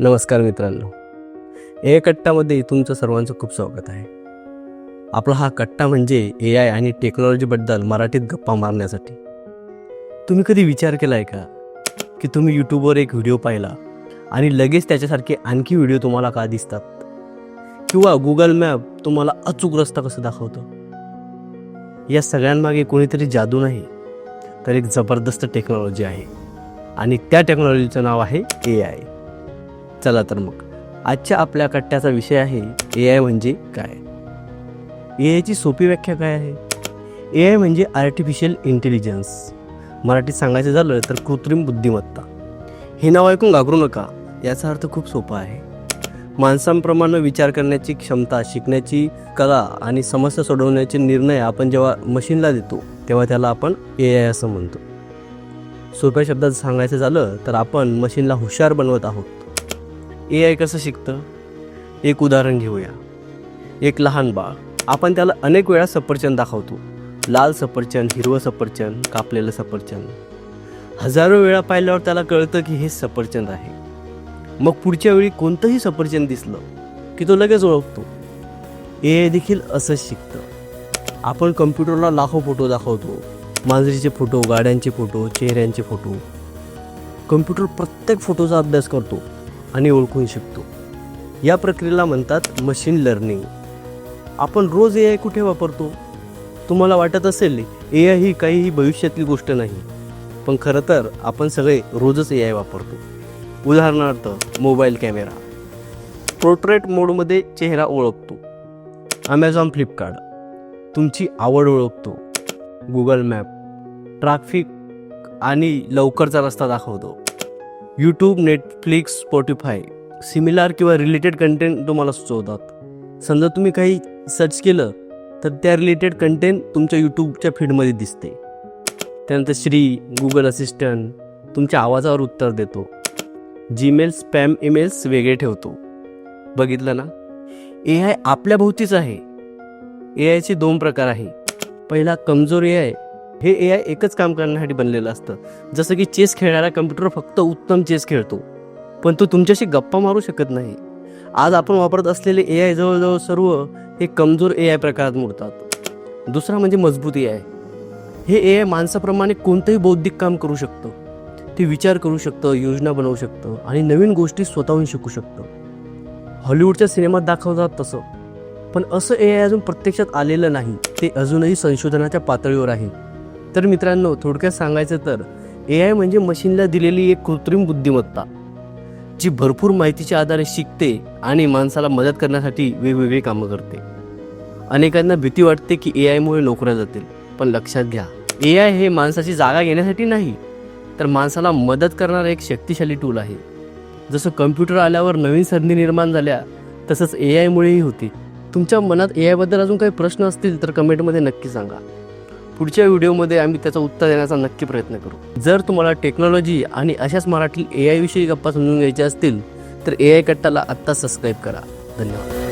नमस्कार मित्रांनो. ए कट्टामध्ये तुमचं सर्वांचं खूप स्वागत आहे. आपला हा कट्टा म्हणजे ए आय आणि टेक्नॉलॉजीबद्दल मराठीत गप्पा मारण्यासाठी. तुम्ही कधी विचार केला आहे का? की तुम्ही यूट्यूबवर एक व्हिडिओ पाहिला आणि लगेच त्याच्यासारखे आणखी व्हिडिओ तुम्हाला का दिसतात? किंवा गुगल मॅप तुम्हाला अचूक रस्ता कसं दाखवतं? या सगळ्यांमागे कोणीतरी जादू नाही तर एक जबरदस्त टेक्नॉलॉजी आहे. आणि त्या टेक्नॉलॉजीचं नाव आहे ए आय. चला तर मग. आजच्या आपल्या कट्ट्याचा विषय आहे ए आय म्हणजे काय? ए आयची सोपी व्याख्या काय आहे? ए आय म्हणजे आर्टिफिशियल इंटेलिजन्स मराठीत सांगायचं झालं तर कृत्रिम बुद्धिमत्ता. हे नाव ऐकून घाबरू नका याचा अर्थ खूप सोपा आहे. माणसांप्रमाणे विचार करण्याची क्षमता शिकण्याची कला आणि समस्या सोडवण्याचे निर्णय आपण जेव्हा मशीनला देतो तेव्हा त्याला आपण ए आय असं म्हणतो. सोप्या शब्दात सांगायचं झालं तर आपण मशीनला हुशार बनवत आहोत. ए आय कसं शिकतं? एक उदाहरण घेऊया. एक लहान बाळ. आपण त्याला अनेक वेळा सफरचंद दाखवतो. लाल सफरचंद हिरवं सफरचंद कापलेलं सफरचंद. हजारो वेळा पाहिल्यावर त्याला कळतं की हे सफरचंद आहे. मग पुढच्या वेळी कोणतंही सफरचंद दिसलं की तो लगेच ओळखतो. ए आय देखील असंच शिकतं. आपण कम्प्युटरला लाखो फोटो दाखवतो. मांजरीचे फोटो गाड्यांचे फोटो चेहऱ्यांचे फोटो. कम्प्युटर प्रत्येक फोटोचा अभ्यास करतो. आणि ओळखून शिकतो. या प्रक्रियेला म्हणतात मशीन लर्निंग आपण रोज ए आय कुठे वापरतो? तुम्हाला वाटत असेल ए आय ही काहीही भविष्यातली गोष्ट नाही पण खरं तर आपण सगळे रोजच ए आय वापरतो. उदाहरणार्थ मोबाईल कॅमेरा पोर्ट्रेट मोडमध्ये चेहरा ओळखतो. ॲमेझॉन फ्लिपकार्ट तुमची आवड ओळखतो. गुगल मॅप ट्रॅफिक आणि लवकरचा रस्ता दाखवतो. यूट्यूब नेटफ्लिक्स स्पॉटीफाय सिमिलर किंवा रिलेटेड कंटेंट तुम्हाला सुचवतात समजा तुम्ही काही सर्च केलं तर त्या रिलेटेड कंटेंट तुमच्या यूट्यूबच्या फीडमध्ये दिसते. त्यानंतर श्री गुगल असिस्टंट तुमच्या आवाजावर उत्तर देतो. जीमेल स्पॅम ईमेल्स वेगळे ठेवतो. बघितलं ना? ए आय आपल्या भोवतीच आहे. ए आयचे दोन प्रकार आहे. पहिला कमजोर ए आय हे ए आय एकच काम करण्यासाठी बनलेलं असतं. जसं की चेस खेळणारा कम्प्युटर फक्त उत्तम चेस खेळतो. पण तो तुमच्याशी गप्पा मारू शकत नाही. आज आपण वापरत असलेले ए आय जवळजवळ सर्व हे कमजोर ए आय प्रकारात मोडतात. दुसरा म्हणजे मजबूत ए आय हे ए आय माणसाप्रमाणे कोणतंही बौद्धिक काम करू शकतं. ते विचार करू शकतं योजना बनवू शकतं आणि नवीन गोष्टी स्वतःहून शिकू शकतं. हॉलिवूडच्या सिनेमात दाखवतात तसं. पण असं ए आय अजून प्रत्यक्षात आलेलं नाही. ते अजूनही संशोधनाच्या पातळीवर आहे. तर मित्रांनो थोडक्यात सांगायचं तर ए आय म्हणजे मशीनला दिलेली एक कृत्रिम बुद्धिमत्ता जी भरपूर माहितीच्या आधारे शिकते आणि माणसाला मदत करण्यासाठी वेगवेगळी कामं करते. अनेकांना भीती वाटते की ए आयमुळे नोकऱ्या जातील पण लक्षात घ्या ए आय हे माणसाची जागा घेण्यासाठी नाही तर माणसाला मदत करणारा एक शक्तिशाली टूल आहे. जसं कम्प्युटर आल्यावर नवीन संधी निर्माण झाल्या तसंच ए आयमुळेही होती. तुमच्या मनात ए आयबद्दल अजून काही प्रश्न असतील तर कमेंटमध्ये नक्की सांगा. पुढच्या व्हिडिओमध्ये आम्ही त्याचं उत्तर देण्याचा नक्की प्रयत्न करू. जर तुम्हाला टेक्नॉलॉजी आणि अशाच मराठी ए आयविषयी गप्पा समजून घ्यायच्या असतील तर ए आय कट्टाला आत्ता सबस्क्राईब करा. धन्यवाद.